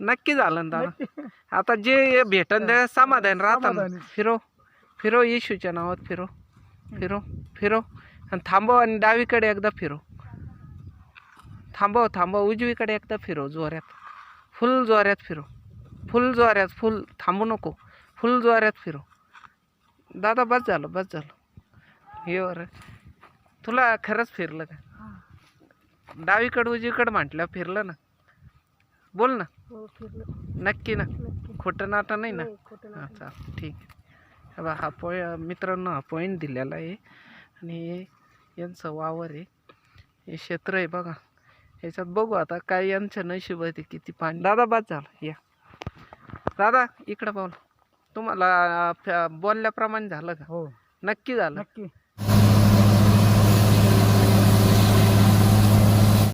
नक्की झालं ना दादा. आता जे भेटन त्या समाधान राहतं ना. समाधानी. फिरो फिरो येशूच्या नावात फिरो. फिरो फिरो. आणि थांबव आणि डावीकडे एकदा फिरो. थांबव थांबव. उजवीकडे एकदा फिरो जोऱ्यात फुल जोऱ्यात फिरो. फुल जोऱ्यात फुल. थांबू नको. फुल जोऱ्यात फिरो. दादा बस झालं बस झालं. ये बरं तुला खरंच फिरलं का? डावीकडं उजवीकडं म्हटलं फिरलं ना. बोल ना. हो फिरलं. नक्की ना. नक्की. खोटं नाटं नाही ना? नाही, खोटं हां. चाल ठीक आहे. हे बघा, हा पॉइ मित्रांनो हा पॉईंट दिलेला आहे. आणि हे यांचं वावर आहे. हे क्षेत्र आहे बघा. याच्यात बघू आता काय यांचं नशीब आहे ते किती पाणी. दादा बाद झालं. या. दादा इकडं बोल तुम्हाला अं, फ- बोलल्याप्रमाणे झालं का? हो. नक्की झालं. नक्की.